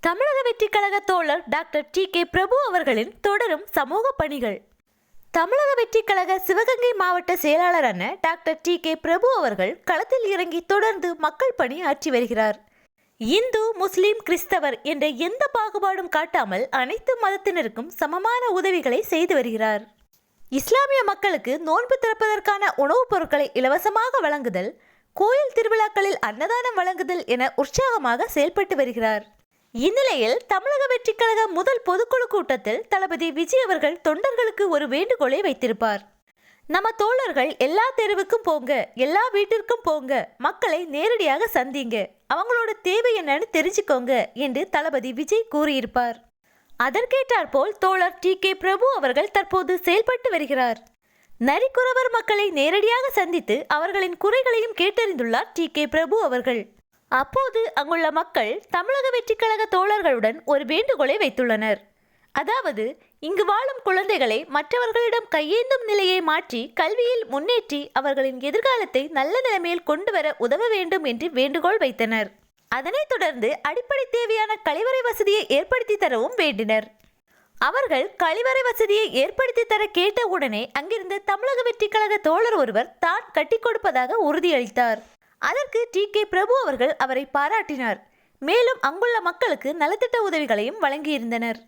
தமிழக வெற்றிக் கழக தோழர் டாக்டர் டி கே பிரபு அவர்களின் தொடரும் சமூக பணிகள். தமிழக வெற்றிக் கழக சிவகங்கை மாவட்ட செயலாளரான டாக்டர் டி கே பிரபு அவர்கள் களத்தில் இறங்கி தொடர்ந்து மக்கள் பணி ஆற்றி வருகிறார். இந்து முஸ்லிம் கிறிஸ்தவர் என்ற எந்த பாகுபாடும் காட்டாமல் அனைத்து மதத்தினருக்கும் சமமான உதவிகளை செய்து வருகிறார். இஸ்லாமிய மக்களுக்கு நோன்பு திறப்பதற்கான உணவுப் பொருட்களை இலவசமாக வழங்குதல் கோயில் திருவிழாக்களில் அன்னதானம் வழங்குதல் என உற்சாகமாக செயல்பட்டு வருகிறார். இந்நிலையில் தமிழக வெற்றிக் கழக முதல் பொதுக்குழு கூட்டத்தில் தளபதி விஜய் அவர்கள் தொண்டர்களுக்கு ஒரு வேண்டுகோளை வைத்திருப்பார். நம்ம தோழர்கள் எல்லா தெருவுக்கும் போங்க எல்லா வீட்டிற்கும் போங்க மக்களை நேரடியாக சந்திங்க அவங்களோட தேவை என்னன்னு தெரிஞ்சுக்கோங்க என்று தளபதி விஜய் கூறியிருப்பார். அதற்கேற்றாற்போல் தோழர் டி. கே. பிரபு அவர்கள் தற்போது செயல்பட்டு வருகிறார். நரிக்குறவர் மக்களை நேரடியாக சந்தித்து அவர்களின் குறைகளையும் கேட்டறிந்துள்ளார் டி. கே. பிரபு அவர்கள். அப்போது அங்குள்ள மக்கள் தமிழக வெற்றிக் கழக தோழர்களுடன் ஒரு வேண்டுகோளை வைத்துள்ளனர். அதாவது இங்கு வாழும் குழந்தைகளை மற்றவர்களிடம் கையேந்தும் நிலையை மாற்றி கல்வியில் முன்னேற்றி அவர்களின் எதிர்காலத்தை நல்ல நிலைமையில் கொண்டு வர உதவ வேண்டும் என்று வேண்டுகோள் வைத்தனர். அதனைத் தொடர்ந்து அடிப்படை தேவையான கழிவறை வசதியை ஏற்படுத்தி தரவும் வேண்டினர். அவர்கள் கழிவறை வசதியை ஏற்படுத்தி தர கேட்ட உடனே அங்கிருந்து தமிழக வெற்றி கழக தோழர் ஒருவர் தான் கட்டி கொடுப்பதாக உறுதியளித்தார். அதற்கு டி. கே. பிரபு அவர்கள் அவரை பாராட்டினார். மேலும் அங்குள்ள மக்களுக்கு நலத்திட்ட உதவிகளையும் வழங்கியிருந்தனர்.